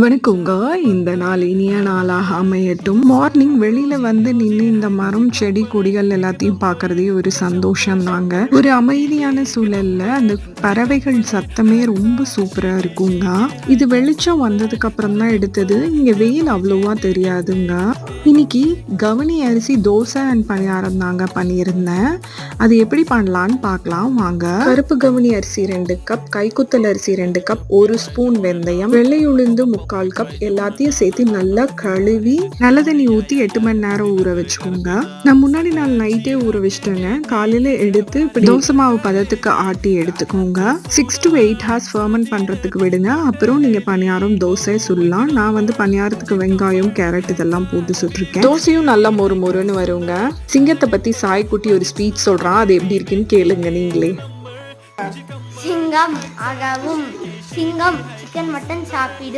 வணக்கங்க இந்த நாள் இனிய நாளாக அமையட்டும். மார்னிங் வெளியில வந்து நின்று இந்த மரம் செடி கொடிகள் எல்லாத்தையும் பார்க்கறதே ஒரு சந்தோஷம் தாங்க ஒரு அமைதியான சூழல்ல அந்த பறவைகள் சத்தமே ரொம்ப சூப்பரா இருக்குங்க. இது வெளிச்சம் வந்ததுக்கு அப்புறம் தான் எடுத்தது. இங்க வெயில் அவ்வளோவா தெரியாதுங்க. இன்னைக்கு கவனி அரிசி தோசை அண்ட் பணியாரம் தாங்க பண்ணியிருந்தேன். அது எப்படி பண்ணலான்னு பார்க்கலாம் வாங்க. கருப்பு கவனி அரிசி ரெண்டு கப் கைக்குத்தல் அரிசி ரெண்டு கப் ஒரு ஸ்பூன் வெந்தயம் வெள்ளை உளுந்து முக்கால் கப் எல்லாத்தையும் சேர்த்து நல்லா கழுவி நல்ல தண்ணி ஊற்றி எட்டு மணி நேரம் ஊற வச்சுக்கோங்க. நான் முன்னாடி நாள் நைட்டே ஊற வச்சுட்டேங்க. காலையில் எடுத்து இப்படி தோசை மாவு பதத்துக்கு ஆட்டி எடுத்துக்கோங்க. Six to eight hours ferment பண்ணுறதுக்கு விடுங்க. அப்புறம் நீங்கள் பணியாரம் தோசை சுடலாம் நான் வந்து பணியாரத்துக்கு வெங்காயம் கேரட் இதெல்லாம் போட்டு சுட்டிருக்கேன் தோசையும் நல்லா மொறு மொறுன்னு வருங்க. சிங்கத்தை பற்றி சாய்க்குட்டி ஒரு ஸ்பீச் சொல்கிறான் அது எப்படி இருக்குன்னு கேளுங்க நீங்களே. சிங்கம் அகவும் சிங்கம் சிக்கன் மட்டன் சாப்பிடும்.